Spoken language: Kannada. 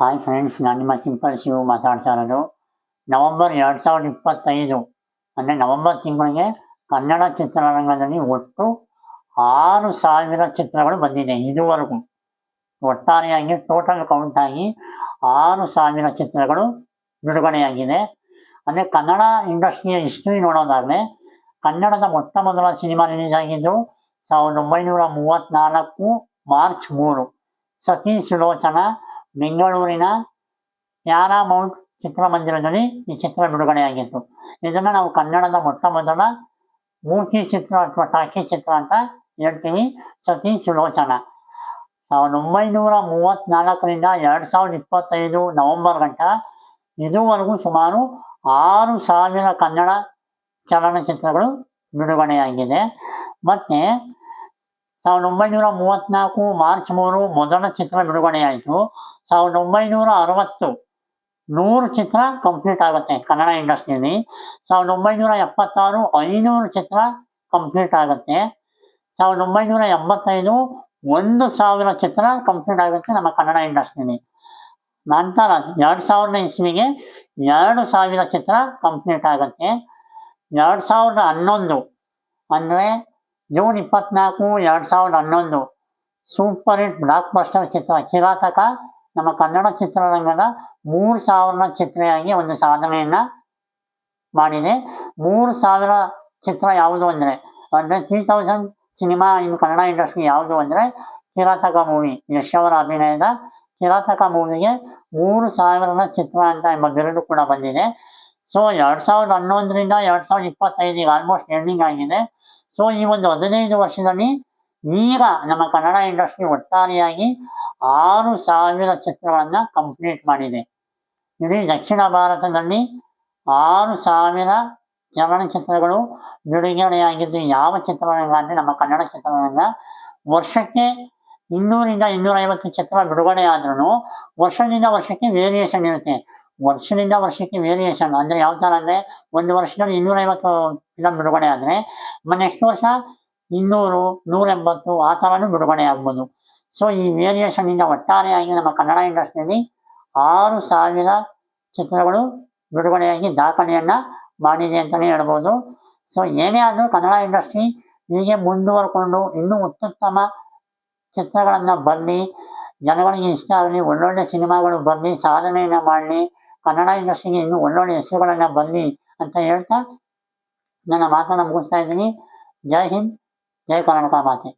ಹಾಯ್ ಫ್ರೆಂಡ್ಸ್ ನಾನು ನಿಮ್ಮ ಸಿಂಪಲ್ ಶಿವು ಮಾತಾಡ್ತಾ ಇರೋದು ನವಂಬರ್ ಎರಡು ಸಾವಿರದ ಇಪ್ಪತ್ತೈದು, ಅಂದರೆ ನವಂಬರ್ ತಿಂಗಳಿಗೆ ಕನ್ನಡ ಚಿತ್ರರಂಗದಲ್ಲಿ ಒಟ್ಟು ಆರು ಸಾವಿರ ಚಿತ್ರಗಳು ಬಂದಿದೆ ಇದುವರೆಗೂ. ಒಟ್ಟಾರೆಯಾಗಿ ಟೋಟಲ್ ಕೌಂಟ್ ಆಗಿ ಆರು ಸಾವಿರ ಚಿತ್ರಗಳು ಬಿಡುಗಡೆಯಾಗಿದೆ. ಅಂದರೆ ಕನ್ನಡ ಇಂಡಸ್ಟ್ರಿಯ ಹಿಸ್ಟ್ರಿ ನೋಡೋದಾದರೆ, ಕನ್ನಡದ ಮೊಟ್ಟ ಮೊದಲ ಸಿನಿಮಾ ರಿಲೀಸ್ ಆಗಿದ್ದು ಸಾವಿರದ ಒಂಬೈನೂರ ಮೂವತ್ತ್ನಾಲ್ಕು ಮಾರ್ಚ್ ಮೂರು. ಸತೀಶ್ ಸುಲೋಚನ ಬೆಂಗಳೂರಿನ ಪ್ಯಾರಾಮೌಂಟ್ ಚಿತ್ರಮಂದಿರದಲ್ಲಿ ಈ ಚಿತ್ರ ಬಿಡುಗಡೆಯಾಗಿತ್ತು ಇದನ್ನು ನಾವು ಕನ್ನಡದ ಮೊಟ್ಟ ಮೊದಲ ಮೂಕಿ ಚಿತ್ರ ಅಥವಾ ಟಾಕಿ ಚಿತ್ರ ಅಂತ ಹೇಳ್ತೀವಿ. ಸತಿ ಸುಲೋಚನ ಸಾವಿರದ ಒಂಬೈನೂರ ಮೂವತ್ತ್ನಾಲ್ಕರಿಂದ ಎರಡು ಸಾವಿರದ ಇಪ್ಪತ್ತೈದು ನವೆಂಬರ್ ಗಂಟ ಇದುವರೆಗೂ ಸುಮಾರು ಆರು ಸಾವಿರ ಕನ್ನಡ ಚಲನಚಿತ್ರಗಳು ಬಿಡುಗಡೆಯಾಗಿದೆ. ಮತ್ತು ಸಾವಿರದ ಒಂಬೈನೂರ ಮೂವತ್ನಾಲ್ಕು ಮಾರ್ಚ್ ಮೂರು ಮೊದಲ ಚಿತ್ರ ಬಿಡುಗಡೆಯಾಯಿತು ಸಾವಿರದ ಒಂಬೈನೂರ ಅರವತ್ತು ನೂರು ಚಿತ್ರ ಕಂಪ್ಲೀಟ್ ಆಗುತ್ತೆ ಕನ್ನಡ ಇಂಡಸ್ಟ್ರಿಯಲ್ಲಿ. ಸಾವಿರದ ಒಂಬೈನೂರ ಎಪ್ಪತ್ತಾರು ಐನೂರು ಚಿತ್ರ ಕಂಪ್ಲೀಟ್ ಆಗುತ್ತೆ. ಸಾವಿರದ ಒಂಬೈನೂರ ಎಂಬತ್ತೈದು ಒಂದು ಸಾವಿರ ಚಿತ್ರ ಕಂಪ್ಲೀಟ್ ಆಗುತ್ತೆ ನಮ್ಮ ಕನ್ನಡ ಇಂಡಸ್ಟ್ರಿಯಲ್ಲಿ. ನಂತರ ಎರಡು ಸಾವಿರದ ಇಸ್ವಿಗೆ ಎರಡು ಸಾವಿರ ಚಿತ್ರ ಕಂಪ್ಲೀಟ್ ಆಗುತ್ತೆ. ಎರಡು ಸಾವಿರದ ಹನ್ನೊಂದು ಅಂದರೆ ಜೂನ್ ಇಪ್ಪತ್ನಾಲ್ಕು ಎರಡು ಸಾವಿರದ ಹನ್ನೊಂದು. ಸೂಪರ್ ಹಿಟ್ ಬ್ಲಾಕ್ ಬಸ್ಟರ್ ಚಿತ್ರ, ಕಿರಾತಕ. ನಮ್ಮ ಕನ್ನಡ ಚಿತ್ರರಂಗದ ಮೂರು ಸಾವಿರ ಚಿತ್ರೆಯಾಗಿ ಒಂದು ಸಾಧನೆಯನ್ನ ಮಾಡಿದೆ. ಮೂರು ಸಾವಿರ ಚಿತ್ರ ಯಾವುದು ಅಂದರೆ ಅಂದರೆ three thousand cinema in Kannada industry ಯಾವುದು ಅಂದರೆ, ಕಿರಾತಕ ಮೂವಿ ಯಶ್ ಅವರ ಅಭಿನಯದ ಕಿರಾತಕ ಮೂವಿಗೆ ಮೂರು ಸಾವಿರದ ಚಿತ್ರ ಅಂತ ಎಂಬ ಬಿರುದು ಕೂಡ ಬಂದಿದೆ. ಸೊ ಎರಡು ಸಾವಿರದ ಹನ್ನೊಂದರಿಂದ ಎರಡು ಸಾವಿರದ ಇಪ್ಪತ್ತೈದಿಗೆ ಆಲ್ಮೋಸ್ಟ್ ಎಂಡಿಂಗ್ ಆಗಿದೆ. ಸೊ ಈ ಒಂದು ಹದಿನೈದು ವರ್ಷದಲ್ಲಿ ಈಗ ನಮ್ಮ ಕನ್ನಡ ಇಂಡಸ್ಟ್ರಿ ಒಟ್ಟಾರೆಯಾಗಿ ಆರು ಸಾವಿರ ಚಿತ್ರಗಳನ್ನ ಕಂಪ್ಲೀಟ್ ಮಾಡಿದೆ ಇಡೀ ದಕ್ಷಿಣ ಭಾರತದಲ್ಲಿ ಆರು ಸಾವಿರ ಚಲನಚಿತ್ರಗಳು ಬಿಡುಗಡೆಯಾಗಿದ್ದು ಯಾವ ಚಿತ್ರರಂಗ ಅಂದರೆ ನಮ್ಮ ಕನ್ನಡ ಚಿತ್ರರಂಗ ವರ್ಷಕ್ಕೆ ಇನ್ನೂರಿಂದ ಇನ್ನೂರೈವತ್ತು ಚಿತ್ರ ಬಿಡುಗಡೆ ಆದ್ರೂ ವರ್ಷದಿಂದ ವರ್ಷಕ್ಕೆ ವೇರಿಯೇಷನ್ ಇರುತ್ತೆ。ವರ್ಷದಿಂದ ವರ್ಷಕ್ಕೆ ವೇರಿಯೇಷನ್。ಅಂದರೆ ಯಾವ ಥರ ಅಂದರೆ, ಒಂದು ವರ್ಷದಲ್ಲಿ ಇನ್ನೂರೈವತ್ತು ಫಿಲಮ್ ಬಿಡುಗಡೆ ಆದರೆ ನೆಕ್ಸ್ಟ್ ವರ್ಷ? ಇನ್ನೂರು, ನೂರೆಂಬತ್ತು, ಆ ಥರನೂ ಬಿಡುಗಡೆ ಆಗ್ಬೋದು. ಸೊ ಈ ವೇರಿಯೇಷನ್ನಿಂದ ಒಟ್ಟಾರೆಯಾಗಿ ನಮ್ಮ ಕನ್ನಡ ಇಂಡಸ್ಟ್ರಿಯಲ್ಲಿ ಆರು ಸಾವಿರ ಚಿತ್ರಗಳು ಬಿಡುಗಡೆಯಾಗಿ ದಾಖಲೆಯನ್ನು ಮಾಡಿದೆ ಅಂತಲೇ ಹೇಳ್ಬೋದು. ಸೊ ಏನೇ ಆದರೂ ಕನ್ನಡ ಇಂಡಸ್ಟ್ರಿ ಹೀಗೆ ಮುಂದುವರ್ಕೊಂಡು ಇನ್ನೂ ಅತ್ಯುತ್ತಮ ಚಿತ್ರಗಳನ್ನು ಬರಲಿ, ಜನಗಳಿಗೆ ಇಷ್ಟ ಆಗಲಿ, ಒಳ್ಳೊಳ್ಳೆ ಸಿನಿಮಾಗಳು ಬರಲಿ, ಸಾಧನೆಯನ್ನು ಮಾಡಲಿ, ಕನ್ನಡ ಇಂಡಸ್ಟ್ರಿಗೆ ಇನ್ನೂ ಒಳ್ಳೊಳ್ಳೆ ಹೆಸರುಗಳನ್ನು ಬರಲಿ ಅಂತ ಹೇಳ್ತಾ ನನ್ನ ಮಾತನ್ನು ಮುಗಿಸ್ತಾ ಇದ್ದೀನಿ. ಜೈ ಹಿಂದ್ ಜೈ ಕರ್ನಾಟಕ ಮಾತೆ.